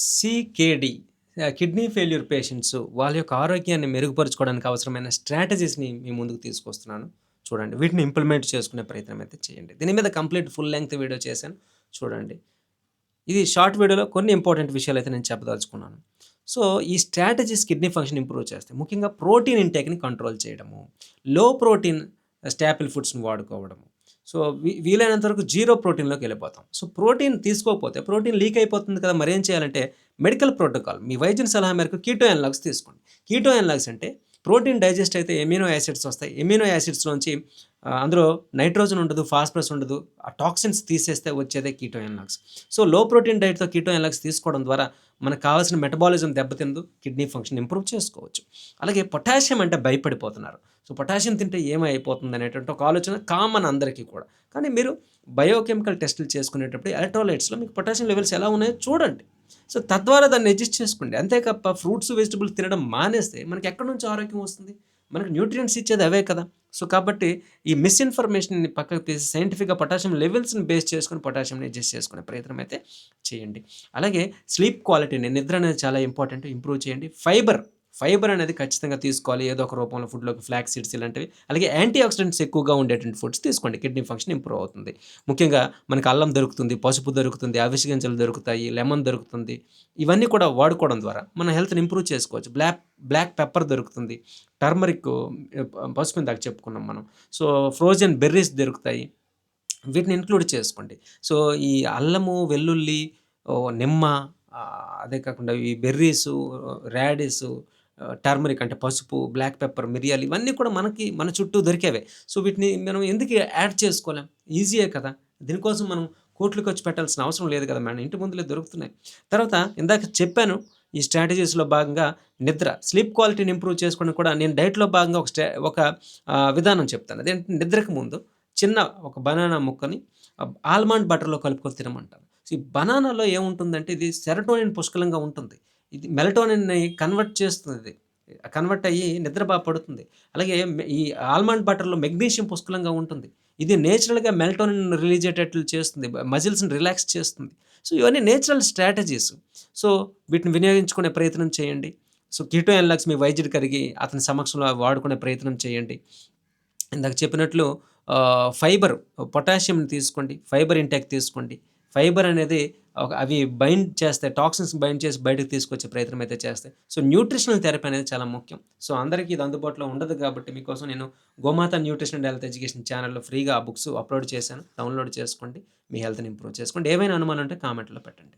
CKD kidney failure patients వాళ్ళ యొక్క ఆరోగ్యాన్ని మెరుగుపరుచుకోవడానికి అవసరమైన స్ట్రాటజీస్ని మీ ముందుకు తీసుకొస్తున్నాను. చూడండి వీటిని ఇంప్లిమెంట్ చేసుకునే ప్రయత్నం అయితే చేయండి. దీని మీద కంప్లీట్ ఫుల్ లెంగ్త్ వీడియో చేశాను. చూడండి ఇది షార్ట్ వీడియోలో కొన్ని ఇంపార్టెంట్ విషయాలు అయితే నేను చెప్పదలుచుకున్నాను. సో ఈ స్ట్రాటజీస్ కిడ్నీ ఫంక్షన్ ఇంప్రూవ్ చేస్తాయి. ముఖ్యంగా ప్రోటీన్ ఇంటేక్ని కంట్రోల్ చేయడము లో ప్రోటీన్ స్టాపిల్ ఫుడ్స్ని వాడుకోవడము. సో వీ- వీలైనంత వరకు జీరో ప్రోటీన్లోకి వెళ్ళిపోతాం. సో ప్రోటీన్ తీసుకోకపోతే ప్రోటీన్ లీక్ అయిపోతుంది కదా మరి ఏం చేయాలంటే మెడికల్ ప్రోటోకాల్ మీ వైద్యుని సలహా మేరకు కీటో ఎన్లాగ్స్ తీసుకోండి. కీటో ఎన్లాగ్స్ అంటే ప్రోటీన్ డైజెస్ట్ అయితే ఎమినో యాసిడ్స్ వస్తాయి. ఎమినో యాసిడ్స్ నుంచి అందులో నైట్రోజన్ ఉండదు ఫాస్ఫరస్ ఉండదు ఆ టాక్సిన్స్ తీసేస్తే వచ్చేదే keto analogs so low protein డైట్తో keto ఎన్లాగ్స్ తీసుకోవడం ద్వారా మనకు కావాల్సిన మెటబాలిజం దెబ్బతిందు కిడ్నీ ఫంక్షన్ ఇంప్రూవ్ చేసుకోవచ్చు. అలాగే పొటాషియం అంటే భయపడిపోతున్నారు. సో పొటాషియం తింటే ఏమైపోతుంది అనేటువంటి ఒక ఆలోచన కామన్ అందరికీ కూడా. కానీ మీరు బయోకెమికల్ టెస్టులు చేసుకునేటప్పుడు ఎలక్ట్రోలైట్స్లో మీకు పొటాషియం లెవెల్స్ ఎలా ఉన్నాయో చూడండి. సో తద్వారా దాన్ని అడ్జస్ట్ చేసుకోండి. అంతే తప్ప ఫ్రూట్స్ వెజిటబుల్స్ తినడం మానేస్తే మనకి ఎక్కడి నుంచి ఆరోగ్యం వస్తుంది? మనకు న్యూట్రియంట్స్ ఇచ్చేది అవే కదా. సో కాబట్టి ఈ మిస్ఇన్ఫర్మేషన్ని పక్కకు తీసి సైంటిఫిక్గా పొటాషియం లెవెల్స్ని బేస్ చేసుకుని పొటాషియంని అడ్జస్ట్ చేసుకునే ప్రయత్నం అయితే చేయండి. అలాగే స్లీప్ క్వాలిటీని నిద్ర అనేది చాలా ఇంపార్టెంట్ ఇంప్రూవ్ చేయండి. ఫైబర్ ఫైబర్ అనేది ఖచ్చితంగా తీసుకోవాలి. ఏదో ఒక రూపంలో ఫుడ్లోకి ఫ్లాక్ సీడ్స్ ఇలాంటివి. అలాగే యాంటీ ఆక్సిడెంట్స్ ఎక్కువగా ఉండేటువంటి ఫుడ్స్ తీసుకోండి. కిడ్నీ ఫంక్షన్ ఇంప్రూవ్ అవుతుంది. ముఖ్యంగా మనకి అల్లం దొరుకుతుంది పసుపు దొరుకుతుంది అవిసి గింజలు దొరుకుతాయి లెమన్ దొరుకుతుంది. ఇవన్నీ కూడా వాడుకోవడం ద్వారా మన హెల్త్ని ఇంప్రూవ్ చేసుకోవచ్చు. బ్లాక్ బ్లాక్ పెప్పర్ దొరుకుతుంది. టర్మరిక్ పసుపు ఇందాక చెప్పుకున్నాం మనం. సో ఫ్రోజన్ బెర్రీస్ దొరుకుతాయి. వీటిని ఇంక్లూడ్ చేసుకోండి. సో ఈ అల్లము వెల్లుల్లి ఓ, నిమ్మ అదే కాకుండా ఈ బెర్రీసు ర్యాడిస్ టర్మరిక్ అంటే పసుపు బ్లాక్ పెప్పర్ మిరియాలు ఇవన్నీ కూడా మనకి మన చుట్టూ దొరికేవే. సో వీటిని మనం ఎందుకు యాడ్ చేసుకోలేం? ఈజీయే కదా. దీనికోసం మనం కోట్లు ఖర్చు పెట్టాల్సిన అవసరం లేదు కదా మేడం. ఇంటి ముందులే దొరుకుతున్నాయి. తర్వాత ఇందాక చెప్పాను ఈ స్ట్రాటజీస్లో భాగంగా నిద్ర స్లీప్ క్వాలిటీని ఇంప్రూవ్ చేసుకోవడం కూడా నేను డైట్లో భాగంగా ఒక స్ట్రా ఒక విధానం చెప్తాను. అదేంటి నిద్రకు ముందు చిన్న ఒక బనానా ముక్కని ఆల్మండ్ బటర్లో కలుపుకొని తినమంటాను సో ఈ బనానాలో ఏముంటుందంటే ఇది సెరటోనిన్ పుష్కలంగా ఉంటుంది. ఇది మెలటోనిన్ని కన్వర్ట్ చేస్తుంది కన్వర్ట్ అయ్యి నిద్ర బాగా పడుతుంది. అలాగే ఈ ఆల్మండ్ బటర్లో మెగ్నీషియం పుష్కలంగా ఉంటుంది. ఇది నేచురల్గా మెల్టోనిన్ రిలీజ్ అయ్యేటట్లు చేస్తుంది. మజిల్స్ని రిలాక్స్ చేస్తుంది. సో ఇవన్నీ నేచురల్ స్ట్రాటజీస్. సో వీటిని వినియోగించుకునే ప్రయత్నం చేయండి. సో కిటో ఎన్లాక్స్ మీ వైద్యుడు కరిగి అతని సమక్షంలో వాడుకునే ప్రయత్నం చేయండి. ఇందాక చెప్పినట్లు ఫైబర్ పొటాషియంని తీసుకోండి. ఫైబర్ ఇంటాక్ తీసుకోండి. ఫైబర్ అనేది ఒక అవి బైండ్ చేస్తాయి టాక్సిన్స్ బైండ్ చేసి బయటకు తీసుకొచ్చే ప్రయత్నం అయితే చేస్తాయి సో న్యూట్రిషనల్ థెరపీ అనేది చాలా ముఖ్యం. సో అందరికీ ఇది అందుబాటులో ఉండదు కాబట్టి మీకోసం నేను గోమాత న్యూట్రిషన్ అండ్ హెల్త్ ఎడ్యుకేషన్ ఛానల్లో ఫ్రీగా ఆ బుక్స్ అప్లోడ్ చేశాను. డౌన్లోడ్ చేసుకోండి. మీ హెల్త్ని ఇంప్రూవ్ చేసుకోండి. ఏవైనా అనుమానం ఉంటే కామెంట్లో పెట్టండి.